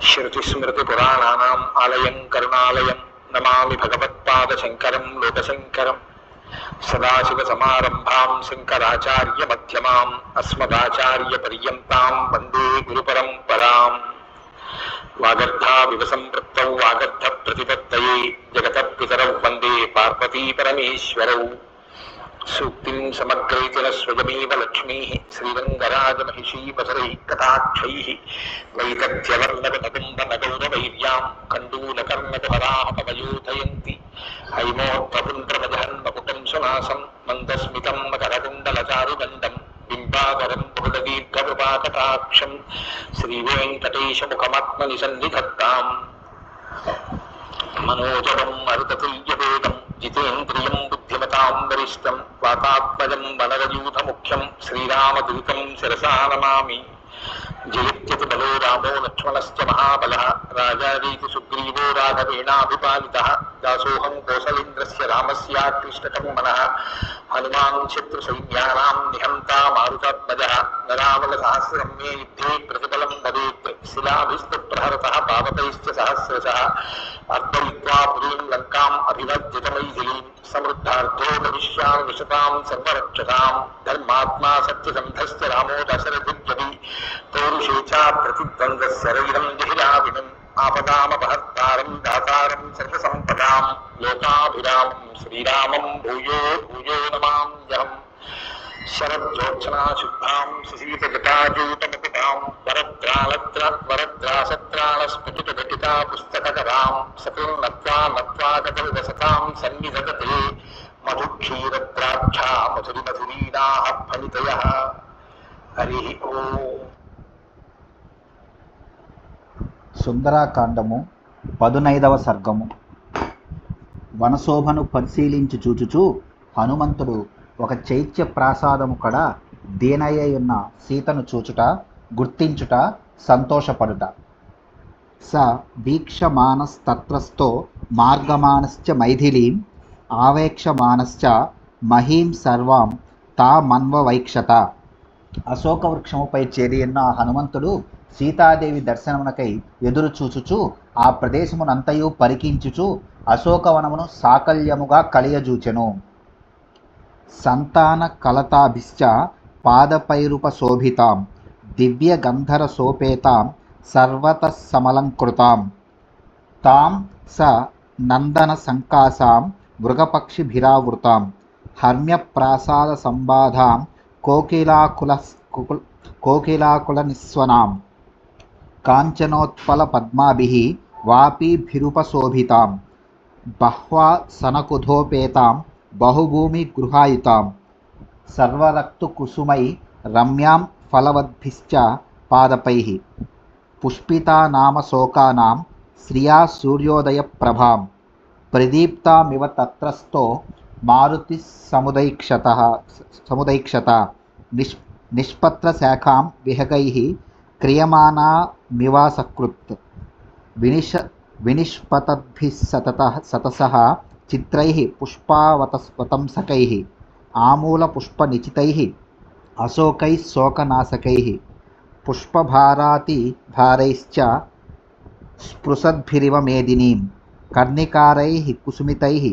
ஸ்ருதிஸ்மிருதிபுராணானாம் ஆலயம் கருணாலயம் நமாமி பகவத்பாதசங்கரம் லோகசங்கரம் சதாசிவசமாரம்பாம் சங்கராச்சாரிய மத்தியமாம் அஸ்மதாச்சாரிய பரியந்தாம் வந்தே குருபரம்பராம் வாகர்த்தா விவசம்பிருத்தௌ வாகர்த்த பிரதிபத்தையே ஜெகதப்பிதரௌ வந்தே பார்வதி பரமேஸ்வரௌ सूक्ति सूक्तिं समग्रेतिन स्वयमेव लक्ष्मीः श्रीरङ्गराजमहिषीवसरैः कथाक्षैः वैतथ्यवर्णवनकुन्दनगौरवैर्यां कण्डूलकर्णकवराहपवयोधयन्ति सुनासम मंदस्मित मकरकुंडलचारुदंडम मकरकुण्डलचारुदण्डं बिम्बाकरं श्रीवेकटेश श्रीवेङ्कटेशमुखमात्मनिसन्निधत्ताम्। मनोजवम् मरुततुल्यवेदम् జితేంద్రియం బుద్ధిమతాం వరిష్టం వాతాత్మజం వనరయూథముఖ్యం శ్రీరామదూతం శిరసా నమామి जयत्यत बलो रामो लक्ष्मणश्च महाबलः। राजारीति सुग्रीवो राघवेणाभिपालितः। दासोऽहं कोसलेन्द्रस्य रामस्याकृष्टकं मनः। हनुमान् शत्रुसैन्यानां निहन्ता मारुतात्मजः। नरावलसहस्रं मे युद्धे प्रतिफलं भवेत्। शिलाभिस्तप्रहरतः सहस्रशः। पुरीं लङ्काम् अभिवर्जितमैथिलीं समृद्धार्थो विशतां धर्मात्मा सत्यसन्धश्च रामो तो பௌருஷேச்சா பிரதித்வங்க சரீரம் ஜெகிராவினம் ஆபதாமபகர்த்தாரம் தாத்தாரம் சர்வசம்பதாம் லோகாபிராமம் ஸ்ரீராமம் பூயோ பூயோ நமாம் ஜகம் शरद्योक्षणा शुद्धां सुशीतजटाजूतमपितां वरत्रालत्रा वरत्रासत्रालस्फुटितघटिता पुस्तककरां सकृं नत्वा नत्वा गतविवसतां सन्निधते मधुक्षीरत्राख्या मधुरिमधुरीणाः फलितयः हरिः ओम् సుందరాకాండము పదునైదవ సర్గము. వనశోభను పరిశీలించి చూచుచూ హనుమంతుడు ఒక చైత్య ప్రాసాదము కడ దీనయ్యున్న సీతను చూచుట గుర్తించుట సంతోషపడుట. స వీక్షమానస్తత్రస్థో మార్గమానశ్చ మైథిలీం ఆవేక్షమానశ్చ మహీం సర్వాం తా మన్వవైక్షత. అశోక వృక్షముపై చేరి ఉన్న హనుమంతుడు సీతాదేవి దర్శనమునకై ఎదురు చూచుచు ఆ ప్రదేశమునంతయు పరికించుచు అశోకవనమును సాకల్యముగా కలియజూచెను. సంతాన కలతాభిశ్చ పాదపైరుప శోభితాం దివ్య గంధర సోపేతాం సర్వత సమలంకృతాం తాం స నందన సంకాసాం మృగపక్షిభిరావృతాం హర్మ్యప్రాసాద సంబాధాం కోకిలాకుల కోకిలాకుల నిస్వనాం. కాంచనోత్పల పద్మాభిః వాపీభిరుపశోభితాం బహ్వా సనకుధోపేతాం బహుభూమి గృహాయుతాం. సర్వరక్తు కుసుమై రమ్యాం ఫలవద్భిశ్చ పాదపైః. పుష్పితానామ శోకానాం శ్రియా సూర్యోదయ ప్రభాం ప్రదీప్తామివ తత్రస్థో మారుతి సముదైక్షత సముదైక్షత నిష్ నిష్పత్రశాఖాం విహగైః క్రియమాణామివాసకృత్ వినిష వినిష్పతద్భిः సతతः సతసः చిత్రైः పుష్పావతస్వతంసకైः ఆమూలపుష్పనిచితైः అశోకైः శోకనాశకైः పుష్పభారాతిభారైశ్చ స్పృశద్భిరివ మేదినీం కర్ణికారైः కుసుమితైः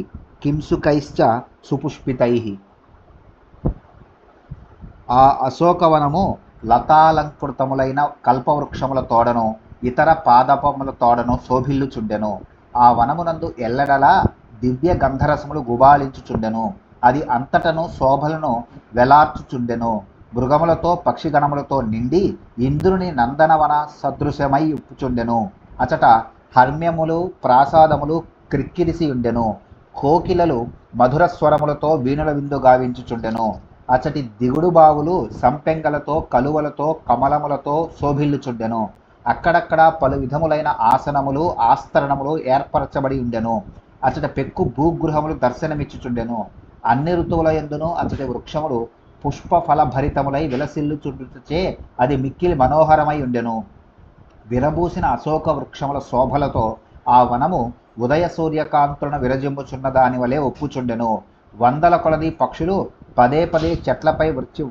కింసుకైశ్చ సుపుష్పితైः ఆ అశోకవనము లతాలంకృతములైన కల్పవృక్షముల తోడను ఇతర పాదపముల తోడను శోభిల్లుచుండెను. ఆ వనమునందు ఎల్లడలా దివ్య గంధరసములు గుబాళించుచుండెను అది అంతటను శోభలను వెలార్చుచుండెను. మృగములతో పక్షిగణములతో నిండి ఇంద్రుని నందనవన సదృశ్యమై ఉప్పుచుండెను. అచట హర్మ్యములు ప్రాసాదములు క్రిక్కిరిసి ఉండెను. కోకిలలు మధుర స్వరములతో వీణుల విందు గావించుచుండెను. అచటి దిగుడు బావులు సంపెంగలతో కలువలతో కమలములతో శోభిల్లుచుండెను. అక్కడక్కడ పలు విధములైన ఆసనములు ఆస్తరణములు ఏర్పరచబడి ఉండెను. అచట పెక్కు భూగృహములు దర్శనమిచ్చుచుండెను. అన్ని ఋతువుల ఎందును అచటి వృక్షములు పుష్ప ఫలభరితములై విలసిల్లుచుండుచే అది మిక్కిలి మనోహరమై ఉండెను. విరబూసిన అశోక వృక్షముల శోభలతో ఆ వనము ఉదయ సూర్యకాంతులను విరజిమ్ముచున్న దాని వలె ఒప్పుచుండెను. వందల కొలది పక్షులు పదే పదే చెట్లపై వృచ్చి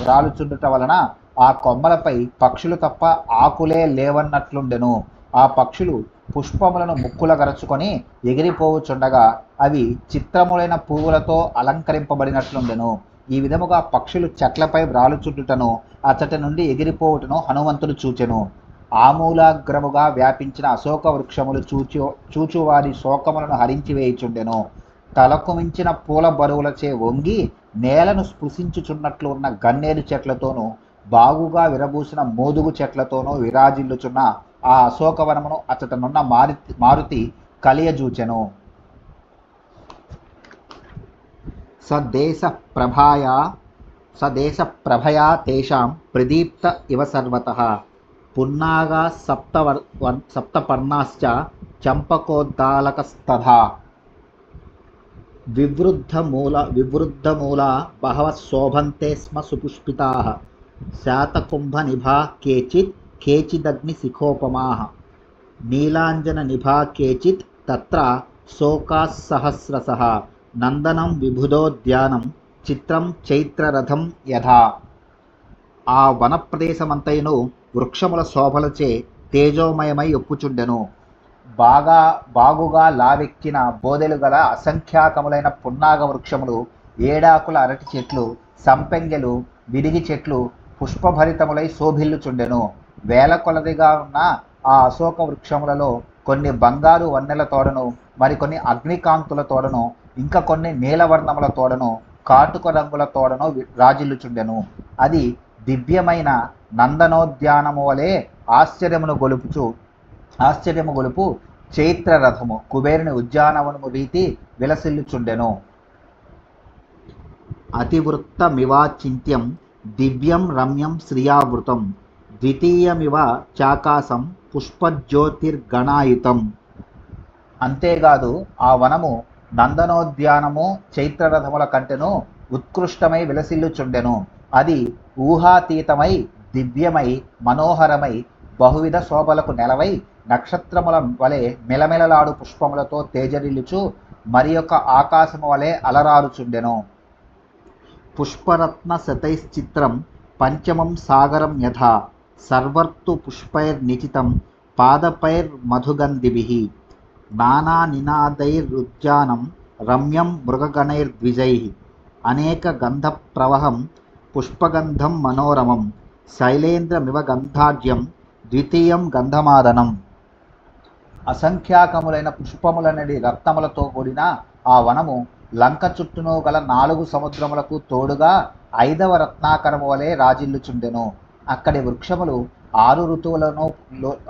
వ్రాలుచుండుట వలన ఆ కొమ్మలపై పక్షులు తప్ప ఆకులే లేవన్నట్లుండెను. ఆ పక్షులు పుష్పములను ముక్కుల గరచుకొని ఎగిరిపోవుచుండగా అవి చిత్రములైన పువ్వులతో అలంకరింపబడినట్లుండెను. ఈ విధముగా పక్షులు చెట్లపై వ్రాలుచుండుటను అచ్చటి నుండి ఎగిరిపోవుటను హనుమంతుడు చూచెను. ఆమూలాగ్రముగా వ్యాపించిన అశోక వృక్షములు చూచు చూచువారి శోకములను హరించి వేయుచుండెను. తలకు మించిన పూల బరువులచే వంగి నేలను స్పృశించుచున్నట్లు ఉన్న గన్నేరు చెట్లతోనూ బాగుగా విరబూసిన మోదుగు చెట్లతోనూ విరాజిల్లుచున్న ఆ అశోకవనమును అతటనున్న మారుతి మారుతి కలియజూచెను. సదేశ ప్రభాయా సదేశ ప్రభయా తేషాం ప్రదీప్త ఇవ సర్వతః. పున్నాగా సప్తవర్ సప్తపర్ణాశ్చ చంపకోద్దాలకస్తథా. వివృద్ధమూల వివృద్ధమూల బహవ శోభంతే స్మ సుపుష్పితాः. శాతకుంభనిభా కేచిత్ కేచిదగ్నిశిఖోపమాः నీలాంజననిభా కేచిత్ తత్ర శోకాస్సహస్రశः నందనం విభుదోద్యానం చిత్రం చైత్రరథం యథా. ఆ వనప్రదేశమంతైను వృక్షముల శోభలచే తేజోమయమై ఒప్పుచుండెను. బాగా బాగుగా లావెక్కిన బోదెలు గల అసంఖ్యాకములైన పున్నాగ వృక్షములు ఏడాకుల అరటి చెట్లు సంపెంగెలు విరిగి చెట్లు పుష్పభరితములై శోభిల్లుచుండెను. వేల కొలదిగా ఉన్న ఆ అశోక వృక్షములలో కొన్ని బంగారు వన్నెల తోడను మరికొన్ని అగ్నికాంతుల తోడను ఇంకా కొన్ని నీలవర్ణముల తోడను కాటుక రంగుల తోడను రాజిల్లుచుండెను. అది దివ్యమైన నందనోద్యానము వలె ఆశ్చర్యమును గొలుపుచు ఆశ్చర్యము గొలుపు చైత్రరథము. కుబేరుని ఉద్యానవనము రీతి విలసిల్లుచుండెను. అతివృత్తమివాచింత్యం దివ్యం రమ్యం శ్రియావృతం ద్వితీయమివ చాకాశం పుష్పజ్యోతిర్గణాయుతం. అంతేకాదు ఆ వనము నందనోద్యానము చైత్రరథముల కంటెను ఉత్కృష్టమై విలసిల్లుచుండెను. అది ఊహాతీతమై దివ్యమై మనోహరమై బహువిధ శోభలకు నెలవై నక్షత్రముల వలె మెలమెలలాడు పుష్పములతో తేజరిల్లుచు మరి యొక్క ఆకాశము వలె అలరారుచుండెను. పుష్పరత్న శతైశ్చిత్రం పంచమం సాగరం యథా సర్వర్తు పుష్పైర్నిచితం నానా నానానినాదైరుద్యానం రమ్యం మృగగణైర్ద్విజయ్ అనేక గంధప్రవహం పుష్పగంధం మనోరమం శైలేంద్రమివ గంధాఢ్యం ద్వితీయం గంధమాదనం. అసంఖ్యాకములైన పుష్పములనడి రత్నములతో కూడిన ఆ వనము లంక చుట్టూను గల నాలుగు సముద్రములకు తోడుగా ఐదవ రత్నాకరము వలె రాజిల్లుచుండెను. అక్కడి వృక్షములు ఆరు ఋతువులను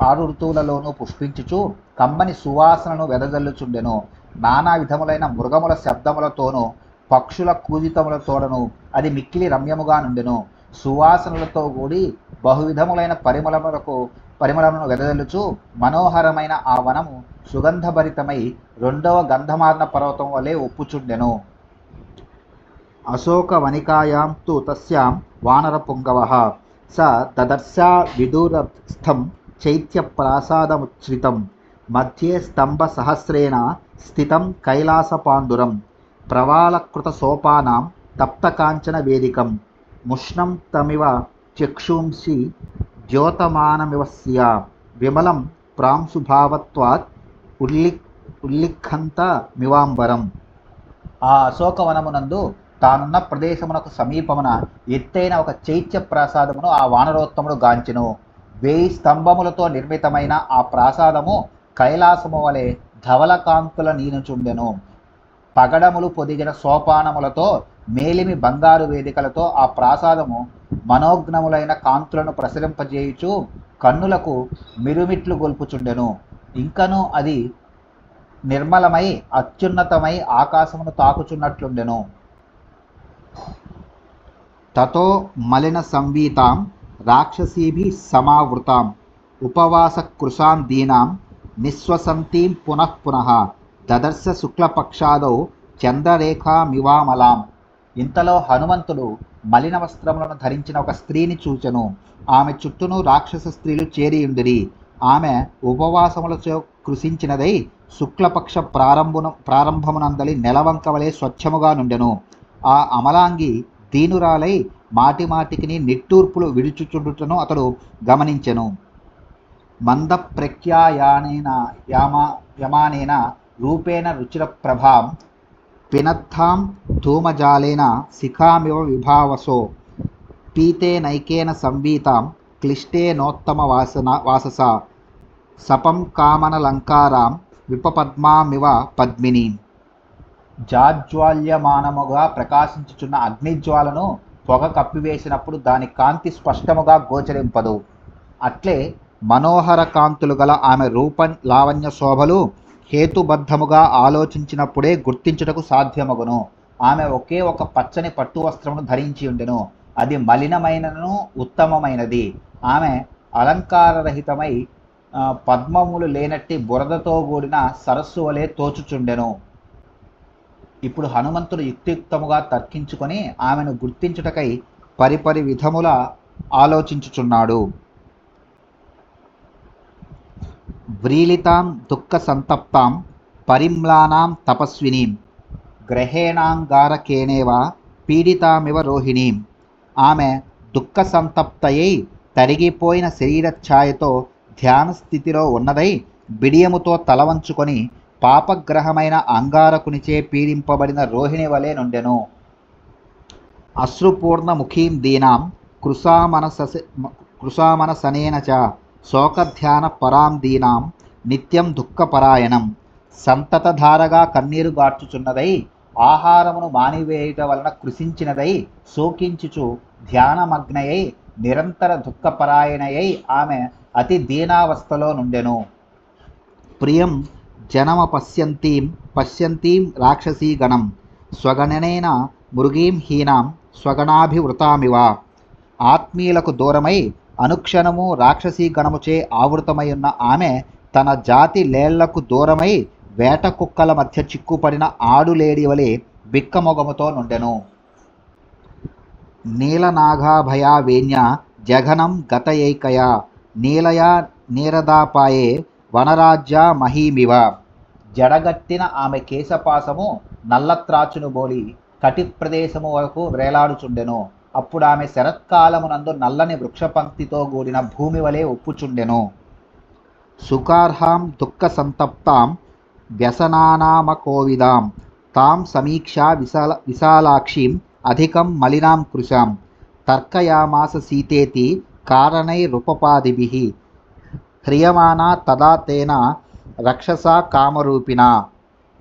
ఆరు ఋతువులలోనూ పుష్పించుచు కమ్మని సువాసనను వెదజల్లుచుండెను. నానా విధములైన మృగముల శబ్దములతోనూ పక్షుల కూజితములతోడను అది మిక్కిలి రమ్యముగా నుండెను. సువాసనలతో కూడి బహువిధములైన పరిమళములకు పరిమళములను వెదజల్లుచు మనోహరమైన ఆ వనము సుగంధభరితమై రెండవ గంధమార్ణ పర్వతం వలె ఒప్పుచుండెను. అశోకవనికాయాం తు తస్యాం వానరపుంగవః. స తదర్శా విదూరస్థం చైత్యప్రాసాదముచ్ఛ్రితం. మధ్యే స్తంభసహస్రేణ స్థితం కైలాసపాండురం ప్రవాళకృతసోపానాం తప్తకాంచన వేదికం. ముష్ణం తమివ చక్షుంసి ద్యోతమానమివ స్యా విమలం ప్రాంశుభావత్వాత్ ఉల్లి ఉల్లిఖంత మివాంబరం. ఆ అశోకవనమునందు తానున్న ప్రదేశమునకు సమీపమున ఎత్తైన ఒక చైత్య ప్రాసాదమును ఆ వానరోత్తముడు గాంచెను. వేయి స్తంభములతో నిర్మితమైన ఆ ప్రాసాదము కైలాసము వలె ధవలకాంతుల నీనుచుండెను. పగడములు పొదిగిన సోపానములతో మేలిమి బంగారు వేదికలతో ఆ ప్రాసాదము మనోజ్ఞములైన కాంతులను ప్రసరింపజేయుచు కన్నులకు మిరుమిట్లు గొల్పుచుండెను. ఇంకనూ అది నిర్మలమై అత్యున్నతమై ఆకాశమును తాకుచున్నట్లుండెను. తతో మలిన సంవీతాం రాక్షసీభి సమావృతాం ఉపవాస కృషాన్ దీనాం నిశ్వసంతీం పునః పునః దదర్శ శుక్లపక్షాదౌ చంద్రరేఖామివామలాం. ఇంతలో హనుమంతుడు మలిన వస్త్రములను ధరించిన ఒక స్త్రీని చూచెను. ఆమె చుట్టూను రాక్షస స్త్రీలు చేరియుండిరి. ఆమె ఉపవాసములతో కృషించినదై శుక్లపక్ష ప్రారంభున ప్రారంభమునందలి నెలవంకవలే స్వచ్ఛముగా నుండెను. ఆ అమలాంగి దీనురాలై మాటిమాటికిని నిట్టూర్పులు విడుచుచుండుటను అతడు గమనించెను. మంద ప్రఖ్యాయానేన యామా యమానేన రూపేణ రుచిర ప్రభాం పినత్థాం ధూమజాలేన శిఖామివ విభావసో పీతేనైకేన సంవీతాం క్లిష్టేనోత్తమ వాసన వాసస సపం కామనలంకారాం విపపద్మామివ పద్మిని. జాజ్వాల్యమానముగా ప్రకాశించుచున్న అగ్నిజ్వాలను పొగ కప్పివేసినప్పుడు దాని కాంతి స్పష్టముగా గోచరింపదు. అట్లే మనోహర కాంతులు గల ఆమె రూప లావణ్య శోభలు హేతుబద్ధముగా ఆలోచించినప్పుడే గుర్తించుటకు సాధ్యమగును. ఆమె ఒకే ఒక పచ్చని పట్టు వస్త్రమును ధరించి ఉండెను. అది మలినమైనను ఉత్తమమైనది. ఆమె అలంకారరహితమై పద్మములు లేనట్టి బురదతో కూడిన సరస్సు వలె తోచుచుండెను. ఇప్పుడు హనుమంతుడు యుక్తియుక్తముగా తర్కించుకొని ఆమెను గుర్తించుటకై పరిపరి విధముల ఆలోచించుచున్నాడు. వ్రీలితాం దుఃఖ సంతప్తాం పరిమ్లానాం తపస్వినీం గ్రహేణాంగారకేణేవ పీడితామివ రోహిణీం ఆమె దుఃఖ సంతప్తయై తరిగిపోయిన శరీర ఛాయతో ధ్యాన స్థితిలో ఉన్నదై బిడియముతో తలవంచుకొని పాపగ్రహమైన అంగారకునిచే పీడింపబడిన రోహిణి వలె నుండెను। అశ్రుపూర్ణ ముఖీం దీనాం కృషామనస కృషామనసనేన చ శోకధ్యాన నిత్యం దుఃఖపరాయణం. సంతతధారగా కన్నీరు గార్చుచున్నదై ఆహారమును మానివేయుట వలన కృషించినదై శోకించుచు ధ్యానమగ్నయై నిరంతర దుఃఖపరాయణయై ఆమె అతి దీనావస్థలో నుండెను. ప్రియం జనమ పశ్యంతీం పశ్యంతీం రాక్షసీగణం స్వగణనేన మృగీం హీనాం స్వగణాభివృతామివ. ఆత్మీయులకు దూరమై అనుక్షణము రాక్షసీ గణముచే ఆవృతమై ఉన్న ఆమె తన జాతి లేళ్ళకు దూరమై వేట కుక్కల మధ్య చిక్కుపడిన ఆడులేడి వలె బిక్కమొగముతో నుండెను. నీలనాగాభయా వేణ్య జఘనం గతయైకయ నీలయా నీరదాపాయే వనరాజ్య మహీమివ. జడగట్టిన ఆమె కేశపాసము నల్లత్రాచును బోలి కటి ప్రదేశము వరకు వేలాడుచుండెను. అప్పుడు ఆమె శరత్కాలమునందు నల్లని వృక్షపంక్తితో కూడిన భూమి వలె ఒప్పుచుండెను. సుకార్హాం దుఃఖ సంతప్తాం వ్యసనానామకోవిదాం. తాం సమీక్షా విశాల విశాలాక్షీం అధికం మలినాం కృశాం. తర్కయామాస సీతేతి కారణైరుపపాదిభిః హ్రియమానా తదా తేన రక్షసా కామరూపిణ.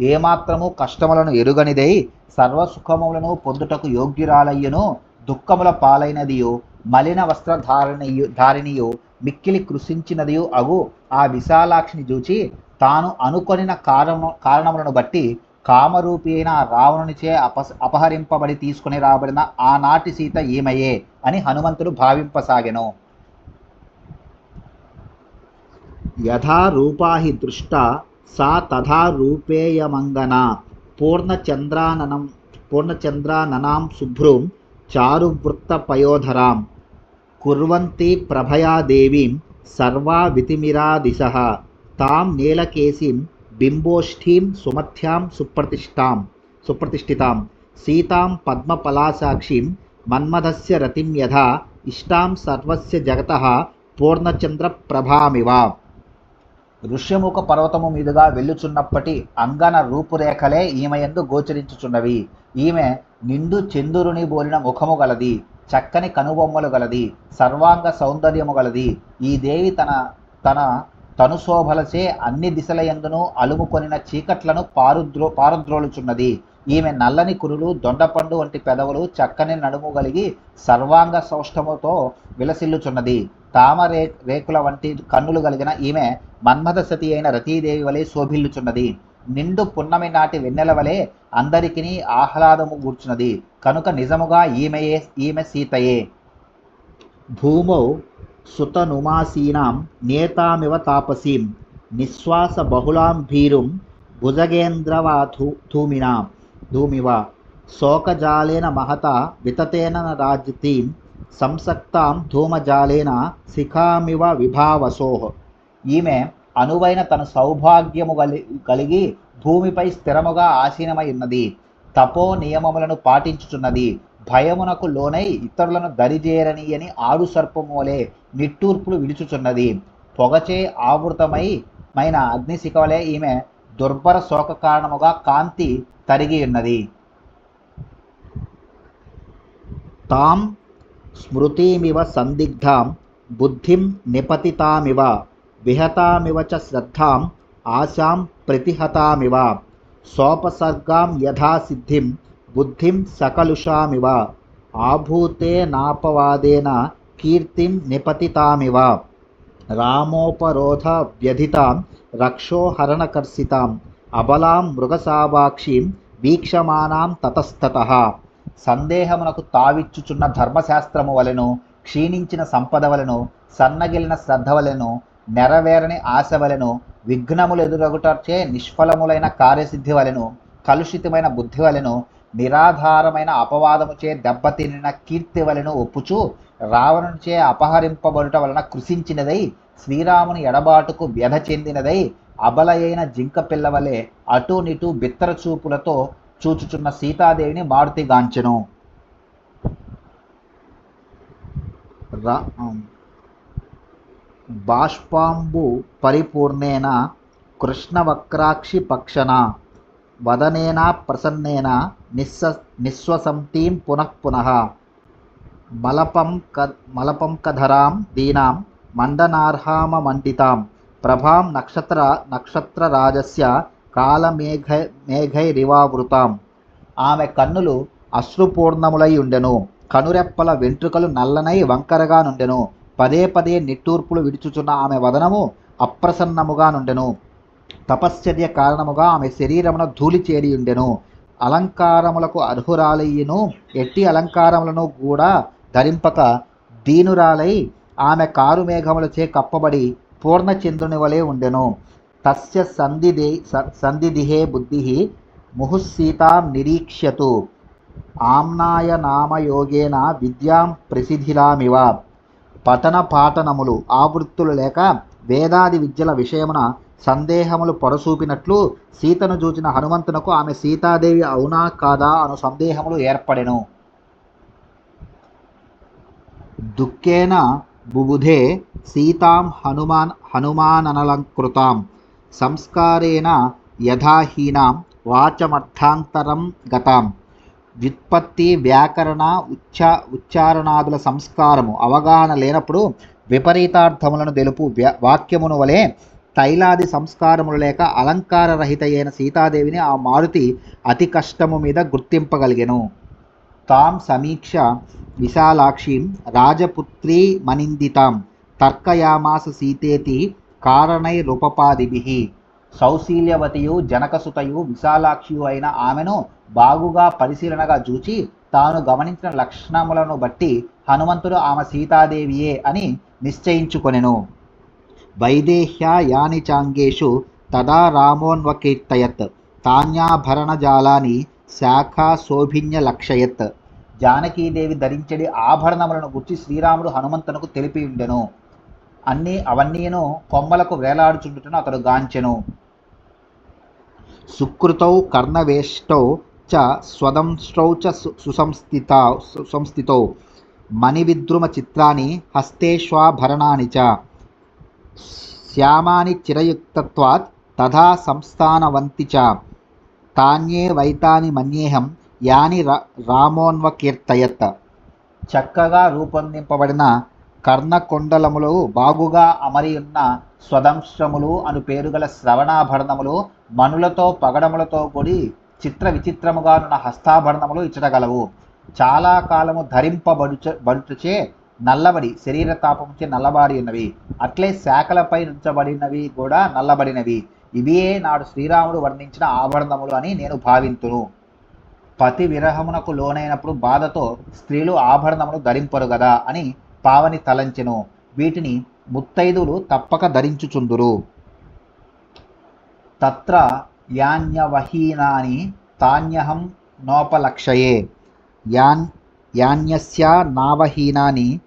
ఏమాత్రము కష్టములను ఎరుగనిదై సర్వసుఖములను పొందుటకు యోగ్యురాలయ్యను దుఃఖముల పాలైనదియు మలిన వస్త్రధారణియు ధారిణియు మిక్కిలి కృషించినదియు అగు ఆ విశాలాక్షిని చూచి తాను అనుకొనిన కారణము కారణములను బట్టి కామరూపి అయిన రావణునిచే అప అపహరింపబడి తీసుకుని రాబడిన ఆనాటి సీత ఈమయే అని హనుమంతుడు భావింపసాగెను. యథా దృష్ట హి సా తథా పూర్ణచంద్రాననం పూర్ణచంద్రాననాం శుభ్రూం చారువృత్త పయోధరాం కుర్వంతి ప్రభయాదేవీం సర్వా వితిమిరా తాం నీలకేశీం బింబోష్ఠీం సుమథ్యాం సుప్రతిష్టాం సుప్రతిష్ఠితాం సీతాం పద్మపలాసాక్షిం మన్మథస్య రతిం యథా ఇష్టాం సర్వస్య జగత పూర్ణచంద్రప్రభామివ ఋష్యముఖ పర్వతము మీదుగా వెళ్ళుచున్నప్పటి అంగన రూపురేఖలే ఈమె యందు గోచరించుచున్నవి. ఈమె నిండు చందురుని బోలిన ముఖము గలది చక్కని కనుబొమ్మలు గలది సర్వాంగ సౌందర్యము గలది. ఈ దేవి తన తన తనుశోభలచే అన్ని దిశల ఎందును అలుముకొనిన చీకట్లను పారుద్రో పారుద్రోలుచున్నది. ఈమె నల్లని కురులు దొండపండు వంటి పెదవులు చక్కని నడుము కలిగి సర్వాంగ సౌష్ఠముతో విలసిల్లుచున్నది. తామరే రేకుల వంటి కన్నులు కలిగిన ఈమె మన్మథ సతి అయిన రతీదేవి వలె శోభిల్లుచున్నది. నిండు పున్నమి నాటి వెన్నెల వలె అందరికిని ఆహ్లాదము గూర్చున్నది. కనుక నిజముగా ఈమెయే ఈమె సీతయే. భూమౌ సుతనుమాసీనాం నేతామివ తాపసీం నిశ్వాస బహుళాం భీరుం భుజగేంద్రవా ధూమినా ధూమివ. శోకజాలేన మహత వితతేన రాజ్యతీం సంసక్తాం ధూమజాలేన శిఖామివ విభావసో. ఈమె అనువైన తన సౌభాగ్యము కలిగి భూమిపై స్థిరముగా ఆసీనమై ఉన్నది తపో నియమములను పాటించుచున్నది. భయమునకు లోనై ఇతరులను దరిజేరనీయని ఆడు సర్పము వలె నిట్టూర్పులు విడుచుచున్నది. పొగచే ఆవృతమై మైన అగ్నిశిఖ వలె ఈమె దుర్భర శోక కారణముగా కాంతి తరిగి ఉన్నది తాం స్మృతిమివ సందిగ్ధాం బుద్ధిం నిపతితామివ విహతామివ చ శ్రద్ధాం ఆశాం ప్రతిహతామివ సోపసర్గాం యథా సిద్ధిం బుద్ధిం సకలుషామివ ఆభూతే నాపవాదేన కీర్తిం నిపతితామివ రామోపరోధ వ్యధితాం రక్షోహరణకర్షితాం అబలాం మృగసావాక్షీం వీక్షమానాం తతస్తత. సందేహమునకు తావిచ్చుచున్న ధర్మశాస్త్రము వలెను క్షీణించిన సంపద వలెను సన్నగిలిన శ్రద్ధ వలెను నెరవేరని ఆశ వలెను విఘ్నములు ఎదురగుటర్చే నిష్ఫలములైన కార్యసిద్ధి వలెను కలుషితమైన బుద్ధి వలెను నిరాధారమైన అపవాదముచే దెబ్బతినిన కీర్తి వలెను ఒప్పుచు రావణునిచే అపహరింపబడుట వలన కృషించినదై శ్రీరాముని ఎడబాటుకు వ్యధ చెందినదై అబలయైన జింక పిల్లవలే వలె బిత్తర చూపులతో చూచుచున్న సీతాదేవిని మారుతి గాంచెను. బాష్పాంబు పరిపూర్ణేన కృష్ణవక్రాక్షి పక్షణ వదనేన ప్రసన్నేన నిస్స నిస్వసంతీం పునః మలపం క మలపం కధరాం దీనాం మండనార్హామమండితాం ప్రభాం నక్షత్ర నక్షత్రరాజస్య కాలమేఘ మేఘైరివావృతాం. ఆమె కన్నులు అశ్రుపూర్ణములై ఉండెను. కనురెప్పల వెంట్రుకలు నల్లనై వంకరగా నుండెను. పదే పదే నిట్టూర్పులు విడుచుచున్న ఆమె వదనము అప్రసన్నముగా నుండెను. తపశ్చర్య కారణముగా ఆమె శరీరమున ధూళి చేరి ఉండెను. అలంకారములకు అర్హురాలయ్యను ఎట్టి అలంకారములను కూడా ధరింపక దీనురాలై ఆమె కారు మేఘములచే కప్పబడి పూర్ణచంద్రుని వలె ఉండెను. తస్య సంధిదే స- సంధిదిహే బుద్ధి ముహుస్సీతాం నిరీక్ష్యతు. ఆమ్నాయ నామయోగేన విద్యాం ప్రసిద్ధిలామివ పఠన పాఠనములు ఆవృత్తులు లేక వేదాది విద్యల విషయమున సందేహములు పొడసూపినట్లు సీతను చూచిన హనుమంతునకు ఆమె సీతాదేవి అవునా కాదా అను సందేహములు ఏర్పడెను. దుఃఖేన బుబుధే సీతాం హనుమాన్ హనుమాననలంకృతాం. సంస్కారేణ యథాహీనాం వాచమర్థాంతరం గతాం. వ్యుత్పత్తి వ్యాకరణ ఉచ్చా ఉచ్చారణాదుల సంస్కారము అవగాహన లేనప్పుడు విపరీతార్థములను తెలుపు వాక్యమును వలె తైలాది సంస్కారములు లేక అలంకార రహిత అయిన సీతాదేవిని ఆ మారుతి అతి కష్టము మీద గుర్తింపగలిగెను. తాం సమీక్ష విశాలాక్షిం రాజపుత్రీ మనిందితాం. తర్కయామాస సీతేతి కారణైరుపపాదిభిః సౌశీల్యవతియు జనకసుతయు విశాలాక్షియు అయిన ఆమెను బాగుగా పరిశీలనగా చూచి తాను గమనించిన లక్షణములను బట్టి హనుమంతుడు ఆమె సీతాదేవియే అని నిశ్చయించుకొనెను. వైదేహ్య యాని చాంగేషు తదా రామోన్వకీర్తయత్. తాన్యాభరణజాలాని శాఖా శోభిన్య లక్షయత్. జానకీదేవి ధరించడి ఆభరణములను గుర్చి శ్రీరాముడు హనుమంతునకు తెలిపి ఉండెను అన్నీ అవన్నీను కొమ్మలకు వేలాడుచుండుటను అతడు గాంచెను. సుకృతౌ కర్ణవేష్టౌ చ స్వదంశ్రౌ చ సుసంస్థిత సుసంస్థితౌ మణివిద్రుమ చిత్రాన్ని హస్తేష్వాభరణాని చ. శ్యామాని చిరయుక్తత్వాత్ తథా సంస్థానవంతి చ. తాన్యే వైతాని మన్యేహం యాని రా రామోన్వకీర్తయత్. చక్కగా రూపొందింపబడిన కర్ణకొండలములు బాగుగా అమరి ఉన్న స్వదంశ్రములు అను పేరుగల శ్రవణాభరణములు మనులతో పగడములతో కూడి చిత్ర విచిత్రముగానున్న హస్తాభరణములు ఇచ్చటగలవు. చాలా కాలము ధరింపబడుచ బడుచుచే నల్లబడి శరీర తాపముచే నల్లబారి ఉన్నవి. అట్లే శాఖలపై ఉంచబడినవి కూడా నల్లబడినవి. ఇవియే నాడు శ్రీరాముడు వర్ణించిన ఆభరణములు అని నేను భావింతును. పతి విరహమునకు లోనైనప్పుడు బాధతో స్త్రీలు ఆభరణములు ధరింపరు గదా అని పావని తలంచెను. వీటిని ముత్తైదులు తప్పక ధరించుచుందురు. తత్ర యాన్యవహీనాని తాన్యహం నోపలక్షయే. యాన్ యాన్యస్య నావహీనాని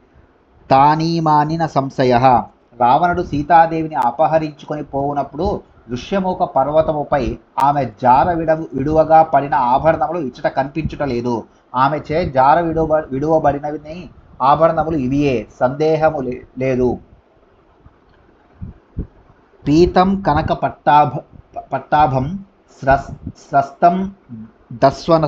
తానీమాని న సంశయ. రావణుడు సీతాదేవిని అపహరించుకొని పోవునప్పుడు ఋష్యముఖ పర్వతముపై ఆమె జార విడవ విడువగా పడిన ఆభరణములు ఇచ్చట కనిపించుట లేదు. ఆమె చే జార విడువ విడువబడినవి ఆభరణములు ఇవియే సందేహము లే- లేదు. పీతం కనక పట్టాభ పట్టాభం స్రస్ స్రస్తం దస్వన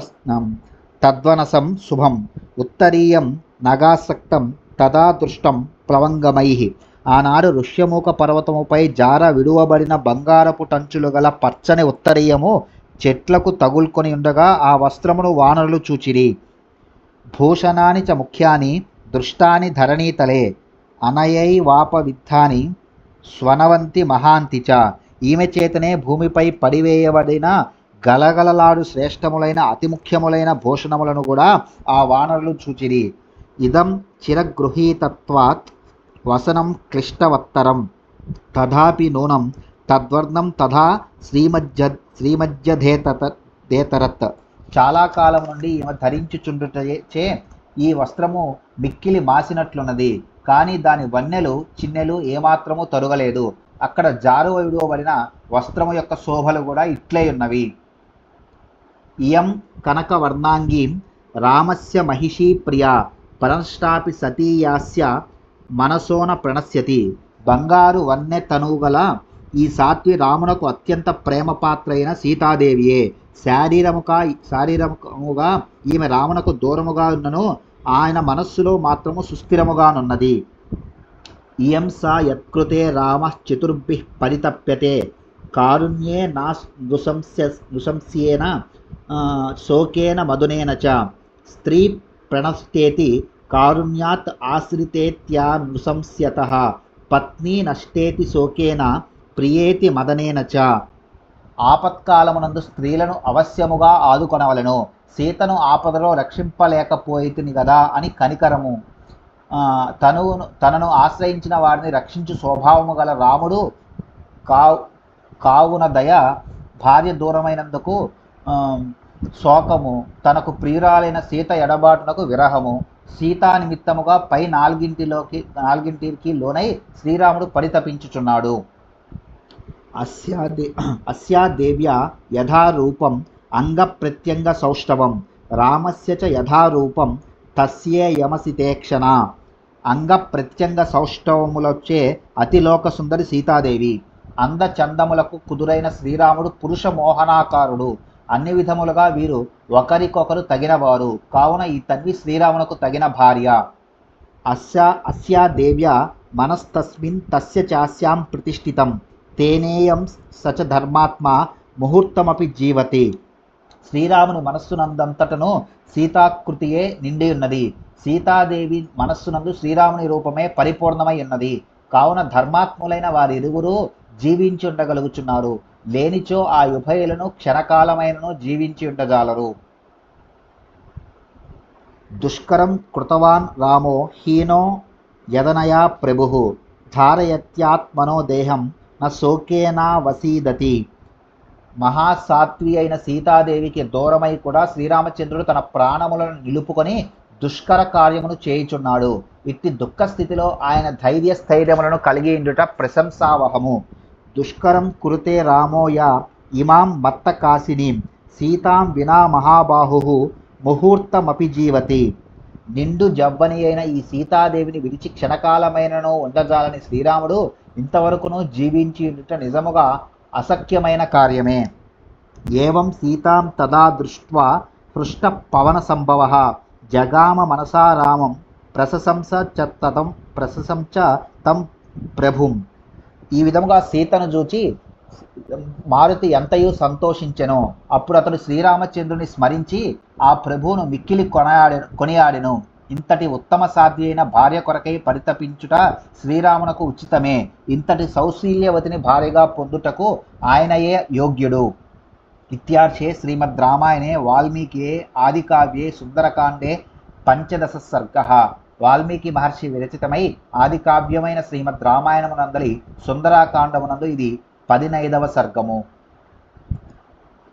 తద్వనసం శుభం ఉత్తరీయం నగాసక్తం తదా దృష్టం ప్లవంగమై ఆనాడు ఋష్యముఖ పర్వతముపై జార విడువబడిన బంగారపు టంచులు గల పచ్చని ఉత్తరీయము చెట్లకు తగులుకొని ఉండగా ఆ వస్త్రమును వానరులు చూచిరి. భూషణాని చ ముఖ్యాన్ని దృష్టాని ధరణీతలే అనయై వాప విత్తాని స్వనవంతి మహాంతి చ. ఈమె చేతనే భూమిపై పడివేయబడిన గలగలలాడు శ్రేష్టములైన అతి ముఖ్యములైన భూషణములను కూడా ఆ వానరులు చూచిరి. ఇదం చిరగృహీతత్వాత్ వసనం క్లిష్టవత్తరం. తథాపి నూనం తద్వర్ణం తథా శ్రీమజ్జ శ్రీమజ్జధేత దేతరత్ చాలా కాలం నుండి ఈమె ధరించుచుండుటచే ఈ వస్త్రము మిక్కిలి మాసినట్లున్నది. కానీ దాని వన్నెలు చిన్నెలు ఏమాత్రము తరుగలేదు. అక్కడ జారు విడువబడిన వస్త్రము యొక్క శోభలు కూడా ఇట్లే ఉన్నవి. ఇయం కనకవర్ణాంగీం రామస్య మహిషీ ప్రియా పరష్టాపి సతీయాస్య మనసోన ప్రణశ్యతి. బంగారు వన్నె తనువుగల ఈ సాత్వి రామునకు అత్యంత ప్రేమపాత్ర అయిన సీతాదేవియే. శారీరముగా శారీరముగా ఈమె రామునకు దూరముగా ఉన్నను ఆయన మనస్సులో మాత్రము సుస్థిరముగానున్నది. ఇయం సా యత్కృతే రామ చతుర్భి పరితప్యతే. కారుణ్యే నా నృశంస్య నృశంస్యేన శోకేన మధునేన చ. స్త్రీ ప్రణష్టేతి కారుణ్యాత్ ఆశ్రితేత్యా నృశంస్యత. పత్ని నష్టేతి శోకేన ప్రియేతి మదనేన చ. ఆపత్కాలమునందు స్త్రీలను అవశ్యముగా ఆదుకొనవలెను. సీతను ఆపదలో రక్షింపలేకపోయితిని కదా అని కనికరము. తను తనను ఆశ్రయించిన వారిని రక్షించు స్వభావము గల రాముడు కావు కావున దయ భార్య దూరమైనందుకు శోకము తనకు ప్రియురాలైన సీత ఎడబాటునకు విరహము. సీతా నిమిత్తముగా పై నాలుగింటిలోకి నాలుగింటికి లోనై శ్రీరాముడు పరితపించుచున్నాడు. అస్యా అస్యా దేవ్య యథారూపం అంగప్రత్యంగ సౌష్ఠవం రామస్య చ యథారూపం తస్యే యమసితేక్షణ అంగప్రత్యంగ సౌష్ఠవములొచ్చే అతిలోక సుందరి సీతాదేవి. అందచందములకు కుదురైన శ్రీరాముడు పురుష మోహనాకారుడు. అన్ని విధములుగా వీరు ఒకరికొకరు తగినవారు. కావున ఈ తన్వి శ్రీరామునకు తగిన భార్య. అస్యా అస్యా దేవ్య మనస్తస్మిన్ తస్య చాస్యాం ప్రతిష్ఠితం. తేనేయం సచ ధర్మాత్మ ముహూర్తమపి జీవతి. శ్రీరాముని మనస్సునందంతటను సీతాకృతియే నిండి ఉన్నది. సీతాదేవి మనస్సునందు శ్రీరాముని రూపమే పరిపూర్ణమై ఉన్నది. కావున ధర్మాత్ములైన వారిరువురు జీవించి ఉండగలుగుచున్నారు లేనిచో ఆ ఉభయులను క్షణకాలమైనను జీవించి ఉండజాలరు. దుష్కరం కృతవాన్ రామో హీనో యదనయా ప్రభు. ధారయత్యాత్మనో దేహం న శోకేనా వసీదతి. మహాసాత్వి అయిన సీతాదేవికి దూరమై కూడా శ్రీరామచంద్రుడు తన ప్రాణములను నిలుపుకొని దుష్కర కార్యమును చేయుచున్నాడు. ఇట్టి దుఃఖ స్థితిలో ఆయన ధైర్య స్థైర్యములను కలిగి ఉండుట ప్రశంసావహము. దుష్కరం కురుతే రామోయ ఇమాం మత్త కాసినీం. సీతాం వినా మహాబాహు ముహూర్తమపి జీవతి. నిండు జవ్వని అయిన ఈ సీతాదేవిని విడిచి క్షణకాలమైనను ఉండజాలని శ్రీరాముడు ఇంతవరకును జీవించి ఉండుట నిజముగా అసఖ్యమైన కార్యమే. ఏవం సీతాం తదా దృష్ట్వా హృష్ట పవన సంభవ. జగామ మనసారామం ప్రశంస చ తతం ప్రశంస తం ప్రభుం. ఈ విధముగా సీతను చూచి మారుతి ఎంతయో సంతోషించెను. అప్పుడు అతడు శ్రీరామచంద్రుని స్మరించి ఆ ప్రభువును మిక్కిలి కొనయాడి కొనియాడెను. ఇంతటి ఉత్తమ సాధ్య అయిన భార్య కొరకై పరితపించుట శ్రీరామునకు ఉచితమే. ఇంతటి సౌశీల్యవతిని భార్యగా పొందుటకు ఆయనయే యోగ్యుడు. ఇత్యార్షే శ్రీమద్ రామాయణే వాల్మీకియే ఆదికావ్యే సుందరకాండే పంచదశ సర్గ. వాల్మీకి మహర్షి విరచితమై ఆదికావ్యమైన శ్రీమద్ రామాయణమునందలి సుందరాకాండమునందు ఇది పదినైదవ సర్గము.